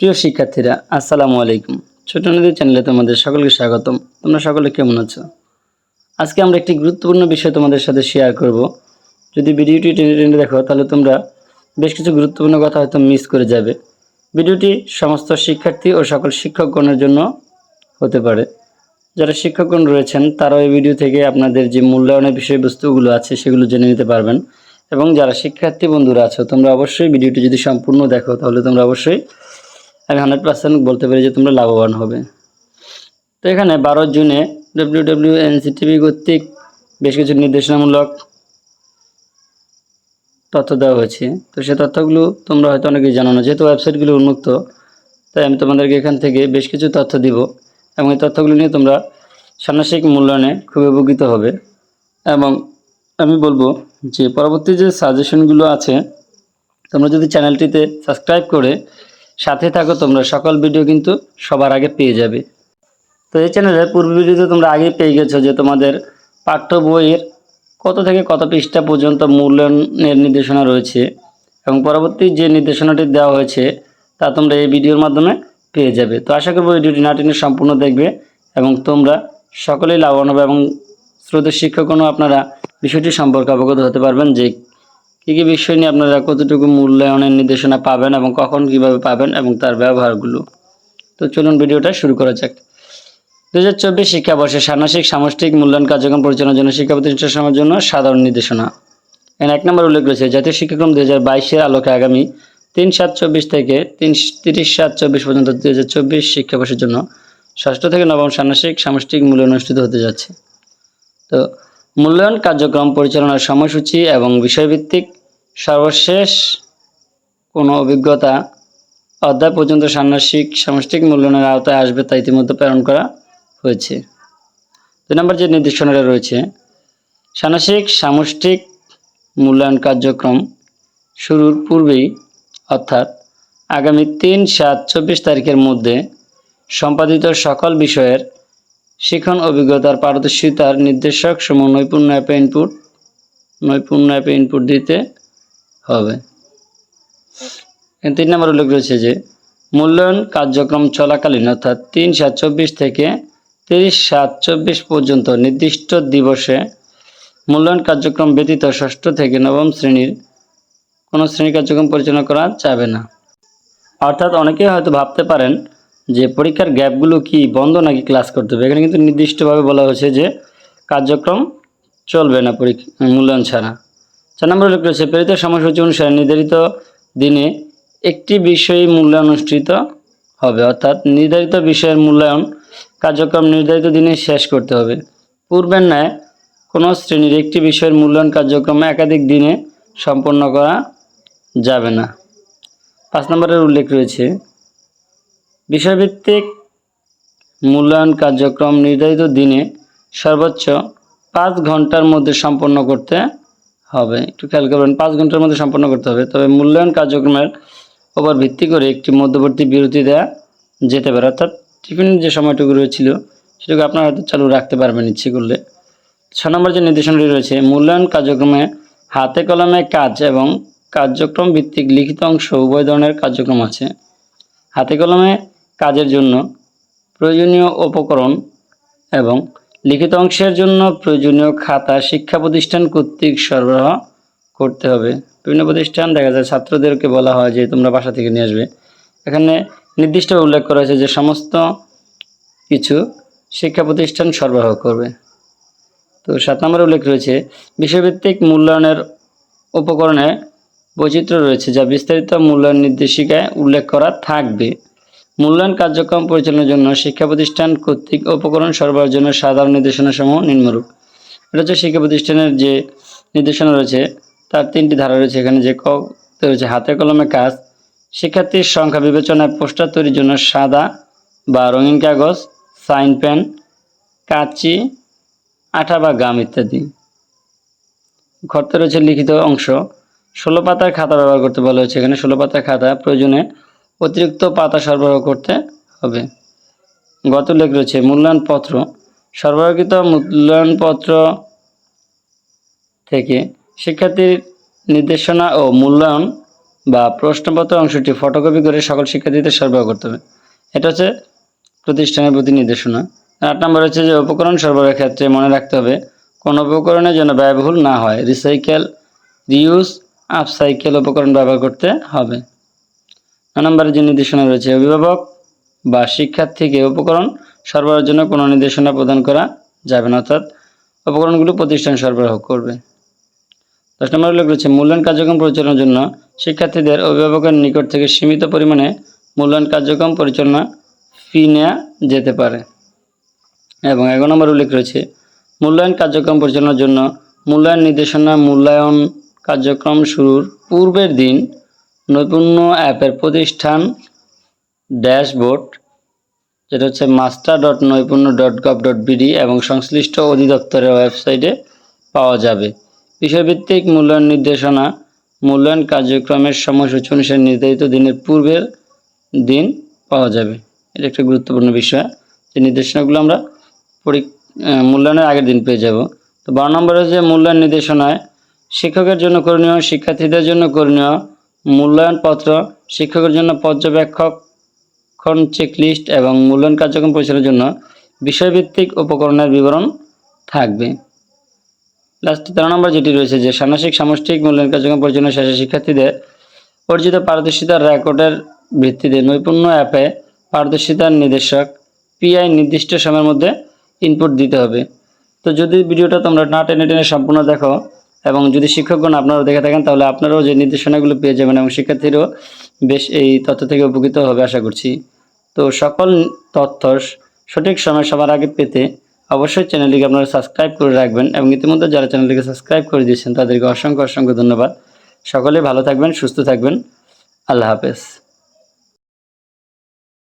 প্রিয় শিক্ষার্থীরা, আসসালামু আলাইকুম। ছোট নদী চ্যানেলে তোমাদের সকলকে স্বাগতম। তোমরা সকলে কেমন আছো? আজকে আমরা একটি গুরুত্বপূর্ণ বিষয় তোমাদের সাথে শেয়ার করব। যদি ভিডিওটি টেনে টেনে দেখো, তাহলে তোমরা বেশ কিছু গুরুত্বপূর্ণ কথা হয়তো মিস করে যাবে। ভিডিওটি সমস্ত শিক্ষার্থী ও সকল শিক্ষকগণের জন্য হতে পারে। যারা শিক্ষকগণ রয়েছেন, তারাও এই ভিডিও থেকে আপনাদের যে মূল্যায়নের বিষয়বস্তুগুলো আছে, সেগুলো জেনে নিতে পারবেন। এবং যারা শিক্ষার্থী বন্ধুরা আছো, তোমরা অবশ্যই ভিডিওটি যদি সম্পূর্ণ দেখো, তাহলে তোমরা অবশ্যই আমি হান্ড্রেড পার্সেন্ট বলতে পারি যে তোমরা লাভবান হবে। তো এখানে বারো জুনে ডব্লিউ ডব্লিউ এনসিটিভি কর্তৃক বেশ কিছু নির্দেশনামূলক তথ্য দেওয়া হয়েছে। তো সে তথ্যগুলো তোমরা হয়তো অনেকেই জানো না, যেহেতু ওয়েবসাইটগুলো উন্মুক্ত, তাই আমি তোমাদেরকে এখান থেকে বেশ কিছু তথ্য দিব এবং এই তথ্যগুলো নিয়ে তোমরা ষান্মাসিক মূল্যায়নে খুবই উপকৃত হবে। এবং আমি বলব যে পরবর্তী যে সাজেশনগুলো আছে, তোমরা যদি চ্যানেলটিতে সাবস্ক্রাইব করে সাথে থাকো, তোমরা সকল ভিডিও কিন্তু সবার আগে পেয়ে যাবে। তো এই চ্যানেলের পূর্ব ভিডিওতে তোমরা আগেই পেয়ে গেছো যে তোমাদের পাঠ্য বইয়ের কত থেকে কত পৃষ্ঠা পর্যন্ত মূল্যায়নের নির্দেশনা রয়েছে এবং পরবর্তী যে নির্দেশনাটি দেওয়া হয়েছে, তা তোমরা এই ভিডিওর মাধ্যমে পেয়ে যাবে। তো আশা করব ভিডিওটি না টেনে সম্পূর্ণ দেখবে এবং তোমরা সকলেই লাভবান হবে এবং স্রোতের শিক্ষকগণও আপনারা বিষয়টি সম্পর্কে অবগত হতে পারবেন যে কী কী বিষয় নিয়ে আপনারা কতটুকু মূল্যায়নের নির্দেশনা পাবেন এবং কখন কীভাবে পাবেন এবং তার ব্যবহারগুলো? তো চলুন ভিডিওটা শুরু করা যাক। দু হাজার চব্বিশ শিক্ষাবর্ষে ষান্মাসিক সামষ্টিক মূল্যায়ন কার্যক্রম পরিচালনার জন্য শিক্ষা প্রতিষ্ঠানের জন্য সাধারণ নির্দেশনা। এখানে এক নম্বর উল্লেখ রয়েছে, জাতীয় শিক্ষাক্রম দু হাজার বাইশের আলোকে আগামী তিন সাত চব্বিশ থেকে তিন তিরিশ সাত চব্বিশ পর্যন্ত দু হাজার চব্বিশ শিক্ষাবর্ষের জন্য ষষ্ঠ থেকে নবম ষান্মাসিক সামষ্টিক মূল্যায়ন অনুষ্ঠিত হতে যাচ্ছে। তো মূল্যায়ন কার্যক্রম পরিচালনার সময়সূচি এবং বিষয়ভিত্তিক সর্বশেষ কোনো অভিজ্ঞতা অধ্যায় পর্যন্ত ষান্মাসিক সামষ্টিক মূল্যায়নের আওতায় আসবে তা ইতিমধ্যে প্রেরণ করা হয়েছে। দুই নম্বর যে নির্দেশনাটা রয়েছে ষান্মাসিক সামষ্টিক মূল্যায়ন কার্যক্রম শুরুর পূর্বেই, অর্থাৎ আগামী তিন সাত চব্বিশ তারিখের মধ্যে সম্পাদিত সকল বিষয়ের শিখন অভিজ্ঞতার পারদর্শিতার নির্দেশক সমূহ নৈপুণ্য অ্যাপে ইনপুট নৈপুণ্য অ্যাপে ইনপুট দিতে হবে। তিন নম্বর উল্লেখ রয়েছে যে, মূল্যায়ন কার্যক্রম চলাকালীন অর্থাৎ তিন সাত চব্বিশ থেকে তিরিশ সাত চব্বিশ পর্যন্ত নির্দিষ্ট দিবসে মূল্যায়ন কার্যক্রম ব্যতীত ষষ্ঠ থেকে নবম শ্রেণির কোনো শ্রেণি কার্যক্রম পরিচালনা করা যাবে না। অর্থাৎ অনেকেই হয়তো ভাবতে পারেন যে পরীক্ষার গ্যাপগুলো কি বন্ধ নাকি ক্লাস করতে হবে? এখানে কিন্তু নির্দিষ্টভাবে বলা হয়েছে যে কার্যক্রম চলবে না পরীক্ষা, মূল্যায়ন ছাড়া। চার নম্বর উল্লেখ রয়েছে, প্রেরিত সময়সূচি অনুসারে নির্ধারিত দিনে একটি বিষয়ে মূল্যায়ন অনুষ্ঠিত হবে, অর্থাৎ নির্ধারিত বিষয়ের মূল্যায়ন কার্যক্রম নির্ধারিত দিনে শেষ করতে হবে। পূর্বের ন্যায় কোনো শ্রেণির একটি বিষয়ের মূল্যায়ন কার্যক্রম একাধিক দিনে সম্পন্ন করা যাবে না। পাঁচ নম্বরের উল্লেখ রয়েছে বিষয়ভিত্তিক মূল্যায়ন কার্যক্রম নির্ধারিত দিনে সর্বোচ্চ পাঁচ ঘণ্টার মধ্যে সম্পন্ন করতে হবে। একটু খেয়াল করবেন, পাঁচ ঘণ্টার মধ্যে সম্পন্ন করতে হবে। তবে মূল্যায়ন কার্যক্রমের ওপর ভিত্তি করে একটি মধ্যবর্তী বিরতি দেওয়া যেতে পারে। অর্থাৎ টিফিনের যে সময়টুকু রয়েছিল, সেটুকু আপনারা হয়তো চালু রাখতে পারবেন ইচ্ছে করলে। ছ নম্বর যে নির্দেশনাটি রয়েছে, মূল্যায়ন কার্যক্রমে হাতে কলমে কাজ এবং কার্যক্রম ভিত্তিক লিখিত অংশ উভয় ধরনের কার্যক্রম আছে। হাতে কলমে কাজের জন্য প্রয়োজনীয় উপকরণ এবং লিখিত অংশের জন্য প্রয়োজনীয় খাতা শিক্ষা প্রতিষ্ঠান কর্তৃক সরবরাহ করতে হবে। বিভিন্ন প্রতিষ্ঠান, দেখা যায় ছাত্রদেরকে বলা হয় যে তোমরা বাসা থেকে নিয়ে আসবে। এখানে নির্দিষ্ট উল্লেখ করা হয়েছে যে সমস্ত কিছু শিক্ষা প্রতিষ্ঠান সরবরাহ করবে। তো সাত নম্বরে উল্লেখ রয়েছে, বিষয়ভিত্তিক মূল্যায়নের উপকরণে বৈচিত্র্য রয়েছে যা বিস্তারিত মূল্যায়ন নির্দেশিকায় উল্লেখ করা থাকবে। মূল্যায়ন কার্যক্রম পরিচালনার জন্য শিক্ষা প্রতিষ্ঠান কর্তৃক উপকরণ সরবরাহের জন্য সাধারণ নির্দেশনাসমূহ নিম্নরূপ। এটা হচ্ছে শিক্ষা প্রতিষ্ঠানের যে নির্দেশনা রয়েছে, তার তিনটি ধারা রয়েছে। এখানে যে ক রয়েছে হাতে কলমে কাজ। শিক্ষার্থীর সংখ্যা বিবেচনায় পোস্টার তৈরির জন্য সাদা বা রঙিন কাগজ, সাইন পেন, কাঁচি, আঠা বা গাম ইত্যাদি। ঘরতে রয়েছে লিখিত অংশ। ষোলো পাতার খাতা ব্যবহার করতে বলা হয়েছে। এখানে ষোলো পাতার খাতা প্রয়োজনে অতিরিক্ত পাতা সরবরাহ করতে হবে। গত লেখ রয়েছে মূল্যায়নপত্র সরবরাহকৃত মূল্যায়নপত্র থেকে শিক্ষার্থীর নির্দেশনা ও মূল্যায়ন বা প্রশ্নপত্র অংশটি ফটোকপি করে সকল শিক্ষার্থীদের সরবরাহ করতে হবে। এটা হচ্ছে প্রতিষ্ঠানের প্রতি নির্দেশনা। আট নম্বর হচ্ছে যে, উপকরণ সরবরাহের ক্ষেত্রে মনে রাখতে হবে, কোন উপকরণের জন্য ব্যয়বহুল না হয় রিসাইকেল রিউজ আপসাইকেল উপকরণ ব্যবহার করতে হবে। নম্বরে যে নির্দেশনা রয়েছে, অভিভাবক বা শিক্ষার্থীকে উপকরণ সরবরাহের জন্য কোনো নির্দেশনা প্রদান করা যাবে না, অর্থাৎ উপকরণগুলো প্রতিষ্ঠান সরবরাহ করবে। দশ নম্বর উল্লেখ রয়েছে, মূল্যায়ন কার্যক্রম পরিচালনার জন্য শিক্ষার্থীদের অভিভাবকের নিকট থেকে সীমিত পরিমাণে মূল্যায়ন কার্যক্রম পরিচালনা ফি নেওয়া যেতে পারে। এবং এগারো নম্বর উল্লেখ রয়েছে, মূল্যায়ন কার্যক্রম পরিচালনার জন্য মূল্যায়ন নির্দেশনা মূল্যায়ন কার্যক্রম শুরুর পূর্বের দিন নৈপুণ্য অ্যাপের প্রতিষ্ঠান ড্যাশবোর্ড, যেটা হচ্ছে master dot Noipunno dot gov dot BD এবং সংশ্লিষ্ট অধিদপ্তরের ওয়েবসাইটে পাওয়া যাবে। বিষয়ভিত্তিক মূল্যায়ন নির্দেশনা, মূল্যায়ন কার্যক্রমের সময়সূচি অনুসারে নির্ধারিত দিনের পূর্বের দিন পাওয়া যাবে। এটা একটা গুরুত্বপূর্ণ বিষয়। যে নির্দেশনাগুলো আমরা পরী- মূল্যায়নের আগের দিন পেয়ে যাব। তো বারো নম্বরে যে মূল্যায়ন নির্দেশনায় শিক্ষকের জন্য করণীয়, শিক্ষার্থীদের জন্য করণীয় মূল্যায়নপত্র, শিক্ষকের জন্য পর্যবেক্ষণ চেকলিস্ট এবং মূল্যায়ন কার্যক্রম পরিচালনার জন্য বিষয়ভিত্তিক উপকরণের বিবরণ থাকবে। লাস্ট তেরো নম্বর যেটি রয়েছে যে ষান্মাসিক সামষ্টিক মূল্যায়ন কার্যক্রম পরিচালনা শেষে শিক্ষার্থীদের অর্জিত পারদর্শিতার রেকর্ডের ভিত্তিতে নৈপুণ্য অ্যাপে পারদর্শিতার নির্দেশক পিআই নির্দিষ্ট সময়ের মধ্যে ইনপুট দিতে হবে। তো যদি ভিডিওটা তোমরা না টেনে টেনে সম্পূর্ণ দেখো এবং যদি শিক্ষকগণ আপনারাও দেখে থাকেন, তাহলে আপনারাও যে নির্দেশনাগুলো পেয়ে যাবেন এবং শিক্ষার্থীরাও বেশ এই তথ্য থেকে উপকৃত হবে আশা করছি। তো সকল তথ্য সঠিক সময় সবার আগে পেতে অবশ্যই চ্যানেলটিকে আপনারা সাবস্ক্রাইব করে রাখবেন এবং ইতিমধ্যে যারা চ্যানেলটিকে সাবস্ক্রাইব করে দিয়েছেন, তাদেরকে অসংখ্য অসংখ্য ধন্যবাদ। সকলে ভালো থাকবেন, সুস্থ থাকবেন। আল্লাহ হাফেজ।